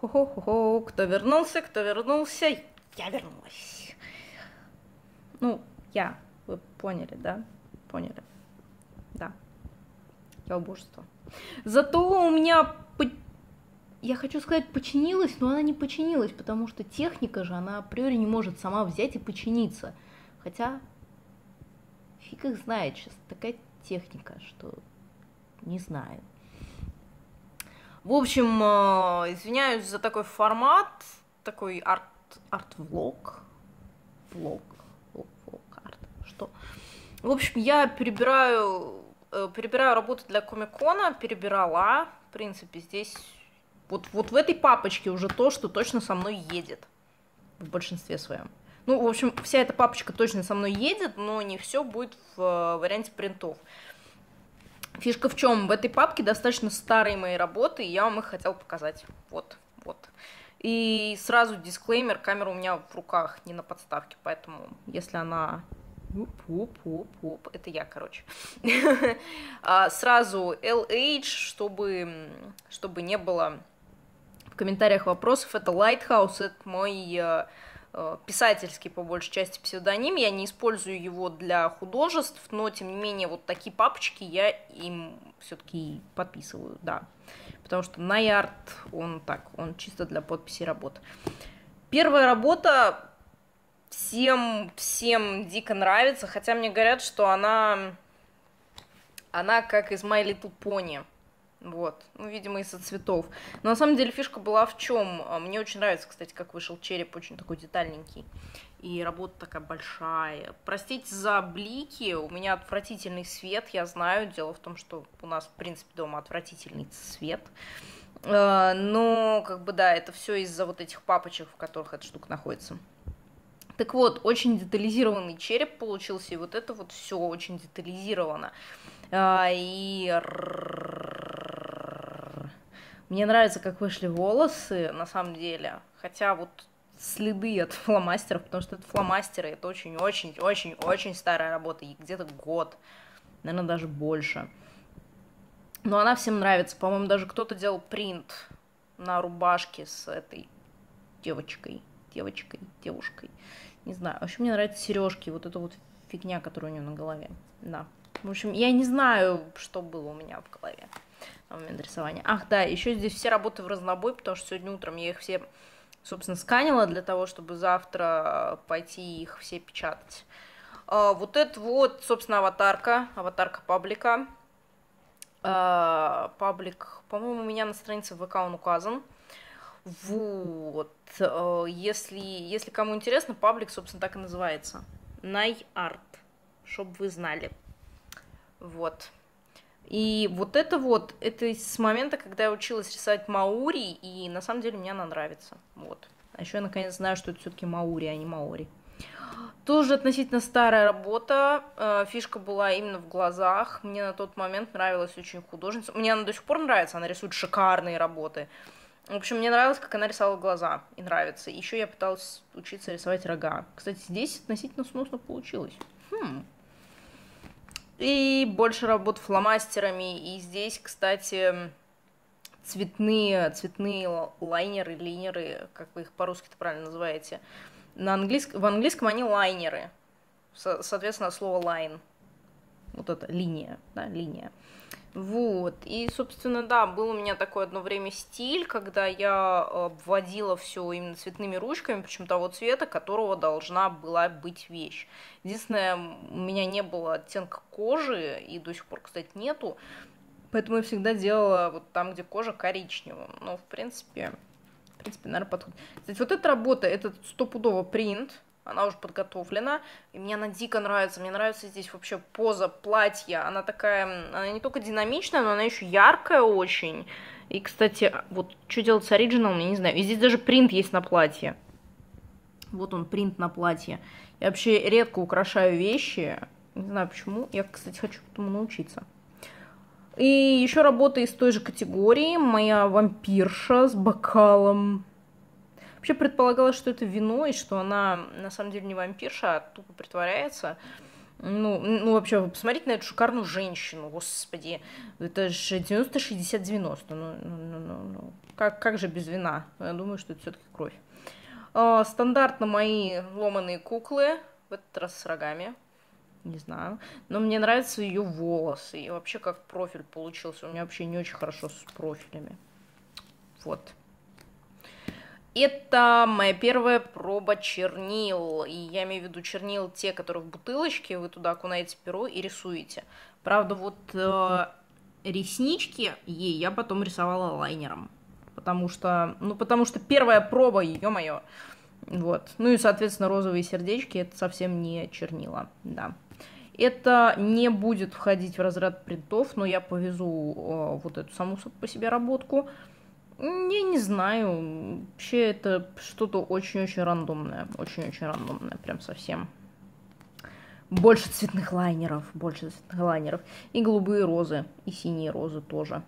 Хо-хо-хо-хо. Кто вернулся, кто вернулся? Я вернулась. Ну, я. Вы поняли, да? Поняли. Да. Я убожество. Зато у меня я хочу сказать, починилась, но она не починилась, потому что техника же, она априори не может сама взять и починиться. Хотя, фиг их знает, сейчас такая техника, что не знаю. В общем, э, извиняюсь за такой формат, такой арт, арт-влог, влог, влог, влог, арт, что. В общем, я перебираю, э, перебираю работу для Комикона, перебирала, в принципе, здесь вот, вот в этой папочке уже то, что точно со мной едет. В большинстве своем. Ну, в общем, вся эта папочка точно со мной едет, но не все будет в э, варианте принтов. Фишка в чем? В этой папке достаточно старые мои работы, и я вам их хотел показать. Вот, вот. И сразу дисклеймер, камера у меня в руках, не на подставке, поэтому если она... Уп, это я, короче. А, сразу LH, чтобы, чтобы не было комментариях вопросов. Это Lighthouse, это мой э, писательский, по большей части, псевдоним. Я не использую его для художеств, но, тем не менее, вот такие папочки я им все-таки подписываю, да. Потому что Найарт, он так, он чисто для подписи работ. Первая работа всем, всем дико нравится, хотя мне говорят, что она, она как из My Little Pony. Вот, ну, видимо, из-за цветов. Но на самом деле фишка была в чем? А, мне очень нравится, кстати, как вышел череп, очень такой детальненький. И работа такая большая. Простите за блики, у меня отвратительный свет, я знаю. Дело в том, что у нас, в принципе, дома отвратительный свет. А, но, как бы, да, это все из-за вот этих папочек, в которых эта штука находится. Так вот, очень детализированный череп получился, и вот это вот все очень детализировано. А, и мне нравится, как вышли волосы, на самом деле. Хотя вот следы от фломастеров, потому что это фломастеры, это очень-очень-очень-очень старая работа, и где-то год, наверное, даже больше. Но она всем нравится. По-моему, даже кто-то делал принт на рубашке с этой девочкой, девочкой, девушкой. Не знаю. В общем, мне нравятся сережки, вот эта вот фигня, которая у нее на голове. Да. В общем, я не знаю, что было у меня в голове на момент рисования. Ах, да, еще здесь все работы в разнобой, потому что сегодня утром я их все, собственно, сканила для того, чтобы завтра пойти их все печатать. А, вот это вот, собственно, аватарка, аватарка паблика. А, паблик, по-моему, у меня на странице ВК он указан. Вот, а, если, если кому интересно, паблик, собственно, так и называется. Найарт, чтобы вы знали. Вот. И вот это вот, это с момента, когда я училась рисовать Маури, и на самом деле мне она нравится. Вот. А еще я наконец знаю, что это все-таки Маури, а не Маори. Тоже относительно старая работа. Э, фишка была именно в глазах. Мне на тот момент нравилась очень художница. Мне она до сих пор нравится, она рисует шикарные работы. В общем, мне нравилось, как она рисовала глаза, и нравится. Еще я пыталась учиться рисовать рога. Кстати, здесь относительно сносно получилось. Хм, и больше работ фломастерами. И здесь, кстати, цветные, цветные лайнеры, линеры, как вы их по-русски-то правильно называете. На английском, в английском они лайнеры. Со, соответственно, слово line. Вот это линия, да, линия. Вот, и, собственно, да, был у меня такой одно время стиль, когда я обводила все именно цветными ручками, причем того цвета, которого должна была быть вещь. Единственное, у меня не было оттенка кожи, и до сих пор, кстати, нету, поэтому я всегда делала вот там, где кожа коричневым. Но, в принципе, в принципе, наверное, подходит. Кстати, вот эта работа, это стопудово принт, она уже подготовлена, и мне она дико нравится, мне нравится здесь вообще поза платья, она такая, она не только динамичная, но она еще яркая очень, и, кстати, вот что делать с оригиналом, я не знаю, и здесь даже принт есть на платье, вот он, принт на платье, я вообще редко украшаю вещи, не знаю почему, я, кстати, хочу этому научиться. И еще работа из той же категории, моя вампирша с бокалом Вообще предполагалось, что это вино, и что она на самом деле не вампирша, а тупо притворяется. Ну, ну, вообще, вы посмотрите на эту шикарную женщину, господи. Это же 90-60-90. Ну, ну, ну, ну, ну. Как, как же без вина? Я думаю, что это все-таки кровь. А, стандартно мои ломаные куклы, в этот раз с рогами. Не знаю. Но мне нравятся ее волосы. И вообще, как профиль получился. У меня вообще не очень хорошо с профилями. Вот. Это моя первая проба чернил. И я имею в виду чернил те, которые в бутылочке. Вы туда окунаете перо и рисуете. Правда, вот э, реснички ей я потом рисовала лайнером. Потому что, ну, потому что первая проба, ё-моё. Вот. Ну и, соответственно, розовые сердечки это совсем не чернила, да. Это не будет входить в разряд принтов, но я повезу э, вот эту саму по себе работку. Я не знаю. Вообще это что-то очень-очень рандомное. Очень-очень рандомное, прям совсем. Больше цветных лайнеров, больше цветных лайнеров. И голубые розы, и синие розы тоже.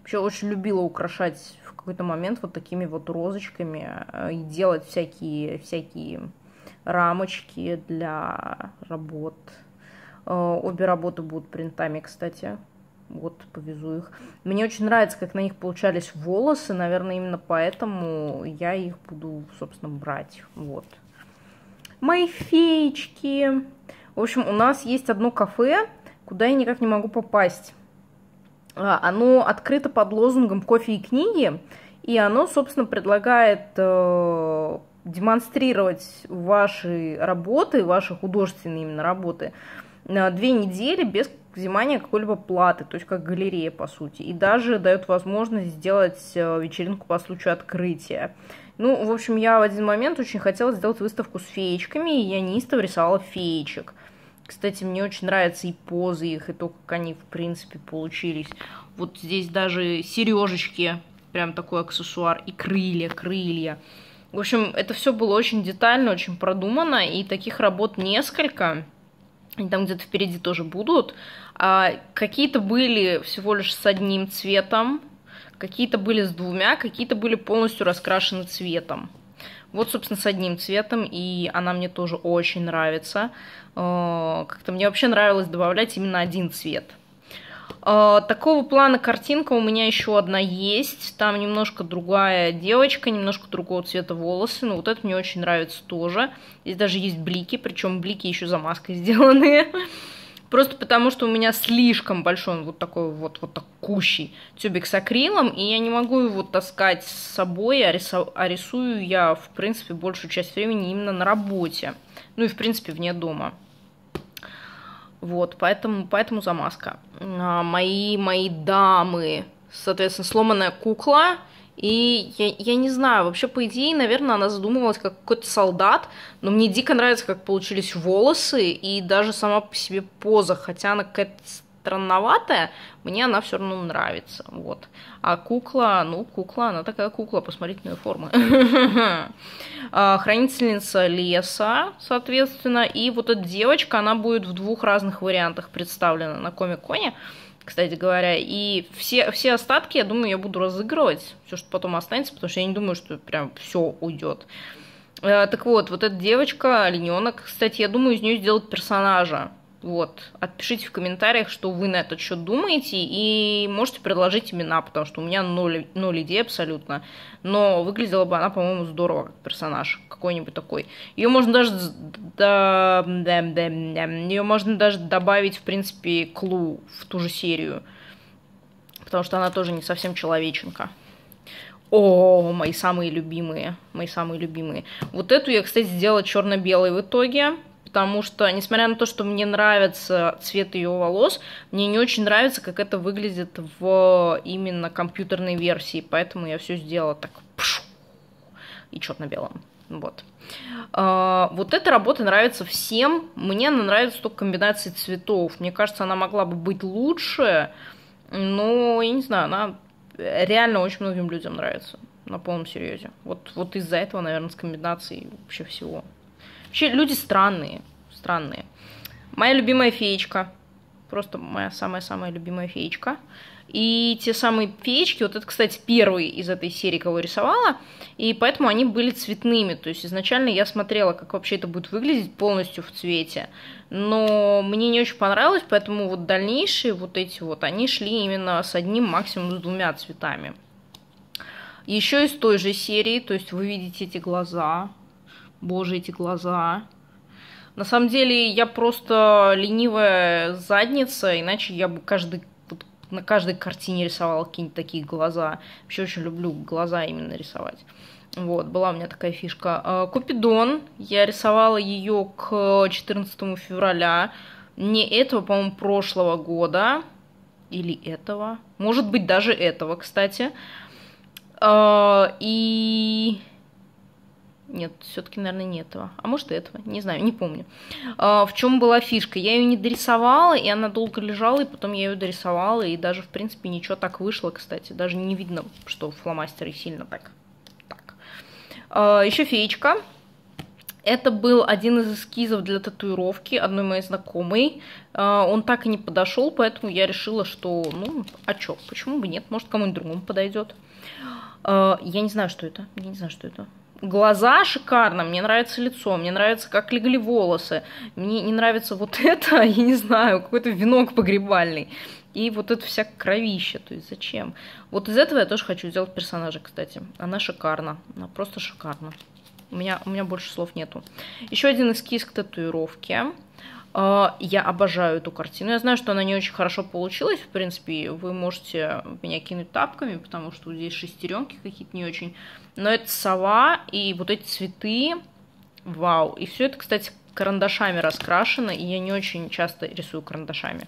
Вообще очень любила украшать в какой-то момент вот такими вот розочками э, и делать всякие, всякие рамочки для работ. Э, обе работы будут принтами, кстати. Вот, повезу их. Мне очень нравится, как на них получались волосы. Наверное, именно поэтому я их буду, собственно, брать. Вот. Мои феечки. В общем, у нас есть одно кафе, куда я никак не могу попасть. А, оно открыто под лозунгом «Кофе и книги», и оно, собственно, предлагает э, демонстрировать ваши работы, ваши художественные именно работы, на две недели без взимания какой-либо платы, то есть как галерея, по сути. И даже дает возможность сделать э, вечеринку по случаю открытия. Ну, в общем, я в один момент очень хотела сделать выставку с феечками, и я неистово рисовала феечек. Кстати, мне очень нравятся и позы их, и то, как они, в принципе, получились. Вот здесь даже сережечки, прям такой аксессуар, и крылья, крылья. В общем, это все было очень детально, очень продумано, и таких работ несколько. И там где-то впереди тоже будут. А какие-то были всего лишь с одним цветом, какие-то были с двумя, какие-то были полностью раскрашены цветом. Вот, собственно, с одним цветом, и она мне тоже очень нравится. Э, как-то мне вообще нравилось добавлять именно один цвет. Э, такого плана картинка у меня еще одна есть. Там немножко другая девочка, немножко другого цвета волосы. Но вот это мне очень нравится тоже. Здесь даже есть блики, причем блики еще за маской сделанные. Просто потому, что у меня слишком большой, вот такой вот, вот такущий тюбик с акрилом, и я не могу его таскать с собой, а, рису, а рисую я, в принципе, большую часть времени именно на работе. Ну и, в принципе, вне дома. Вот, поэтому, поэтому замазка. А, мои, мои дамы, соответственно, сломанная кукла, и я, я не знаю, вообще, по идее, наверное, она задумывалась как какой-то солдат, но мне дико нравится, как получились волосы и даже сама по себе поза, хотя она какая-то странноватая, мне она все равно нравится, вот. А кукла, ну, кукла, она такая кукла, посмотрите на ее формы. А, хранительница леса, соответственно, и вот эта девочка, она будет в двух разных вариантах представлена на Комик-Коне кстати говоря. И все, все остатки, я думаю, я буду разыгрывать. Все, что потом останется, потому что я не думаю, что прям все уйдет. Э, так вот, вот эта девочка, олененок, кстати, я думаю, из нее сделать персонажа. Вот. Отпишите в комментариях, что вы на этот счет думаете, и можете предложить имена, потому что у меня ноль, ноль идей абсолютно. Но выглядела бы она, по-моему, здорово, как персонаж какой-нибудь такой. Ее можно даже да, да, да, да, ее можно даже добавить, в принципе, Клу в ту же серию. Потому что она тоже не совсем человеченка. О, мои самые любимые, мои самые любимые. Вот эту я, кстати, сделала черно-белой в итоге потому что, несмотря на то, что мне нравится цвет ее волос, мне не очень нравится, как это выглядит в именно компьютерной версии, поэтому я все сделала так и черно-белым. Вот. А, вот эта работа нравится всем. Мне она нравится только комбинации цветов. Мне кажется, она могла бы быть лучше, но я не знаю, она реально очень многим людям нравится. На полном серьезе. Вот, вот из-за этого, наверное, с комбинацией вообще всего. Вообще, люди странные, странные. Моя любимая феечка, просто моя самая-самая любимая феечка, И те самые феечки, вот это, кстати, первый из этой серии, кого рисовала, и поэтому они были цветными. То есть изначально я смотрела, как вообще это будет выглядеть полностью в цвете, но мне не очень понравилось, поэтому вот дальнейшие вот эти вот, они шли именно с одним, максимум с двумя цветами. Еще из той же серии, то есть вы видите эти глаза, боже, эти глаза, на самом деле я просто ленивая задница, иначе я бы каждый вот, на каждой картине рисовала какие-нибудь такие глаза. Вообще очень люблю глаза именно рисовать. Вот, была у меня такая фишка. А, Купидон, я рисовала ее к 14 февраля. Не этого, по-моему, прошлого года. Или этого. Может быть, даже этого, кстати. А, и нет, все-таки, наверное, не этого. А может, и этого. Не знаю, не помню. А, в чем была фишка? Я ее не дорисовала, и она долго лежала, и потом я ее дорисовала, и даже, в принципе, ничего так вышло, кстати. Даже не видно, что фломастеры сильно так. так. А, еще феечка. Это был один из эскизов для татуировки одной моей знакомой. А, он так и не подошел, поэтому я решила, что, ну, а чё, почему бы нет, может, кому-нибудь другому подойдет. А, я не знаю, что это. Я не знаю, что это глаза шикарно, мне нравится лицо, мне нравится, как легли волосы, мне не нравится вот это, я не знаю, какой-то венок погребальный. И вот это вся кровища, то есть зачем? Вот из этого я тоже хочу сделать персонажа, кстати. Она шикарна, она просто шикарна. У меня, у меня больше слов нету. Еще один эскиз к татуировке. А, я обожаю эту картину. Я знаю, что она не очень хорошо получилась. В принципе, вы можете меня кинуть тапками, потому что здесь шестеренки какие-то не очень. Но это сова и вот эти цветы. Вау. И все это, кстати, карандашами раскрашено, и я не очень часто рисую карандашами.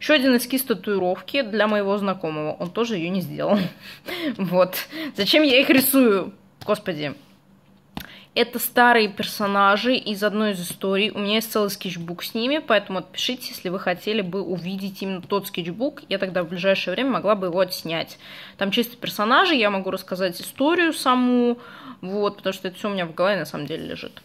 Еще один эскиз татуировки для моего знакомого. Он тоже ее не сделал. Вот. Зачем я их рисую? Господи. Это старые персонажи из одной из историй. У меня есть целый скетчбук с ними, поэтому отпишите, если вы хотели бы увидеть именно тот скетчбук. Я тогда в ближайшее время могла бы его отснять. Там чисто персонажи, я могу рассказать историю саму, вот, потому что это все у меня в голове на самом деле лежит.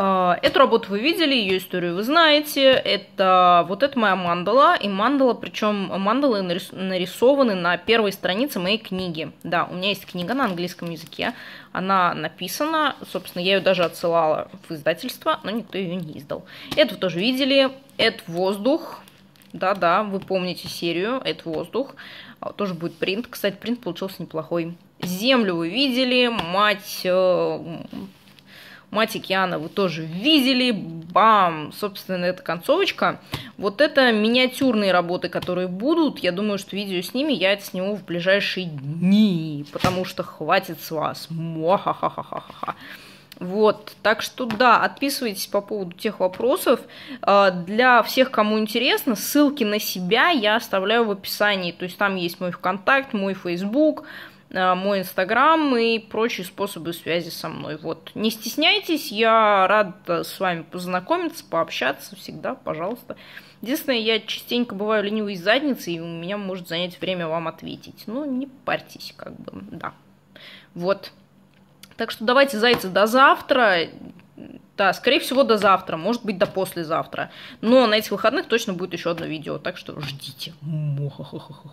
А, эту работу вы видели, ее историю вы знаете. Это вот это моя мандала. И мандала, причем мандалы нарисованы на первой странице моей книги. Да, у меня есть книга на английском языке. Она написана, собственно, я ее даже отсылала в издательство, но никто ее не издал. Это вы тоже видели. Это воздух. Да-да, вы помните серию. Это воздух. А, тоже будет принт. Кстати, принт получился неплохой. Землю вы видели, мать э, Мать океана вы тоже видели. Бам! Собственно, эта концовочка. Вот это миниатюрные работы, которые будут. Я думаю, что видео с ними я это сниму в ближайшие дни, потому что хватит с вас. Муахахахахаха. Вот, так что да, отписывайтесь по поводу тех вопросов. А, для всех, кому интересно, ссылки на себя я оставляю в описании. То есть там есть мой ВКонтакт, мой Фейсбук, мой инстаграм и прочие способы связи со мной. Вот. Не стесняйтесь, я рад с вами познакомиться, пообщаться всегда, пожалуйста. Единственное, я частенько бываю ленивой задницей, и у меня может занять время вам ответить. Ну, не парьтесь, как бы, да. Вот. Так что давайте, зайцы, до завтра. Да, скорее всего, до завтра, может быть, до послезавтра. Но на этих выходных точно будет еще одно видео, так что ждите. Мохохохохо.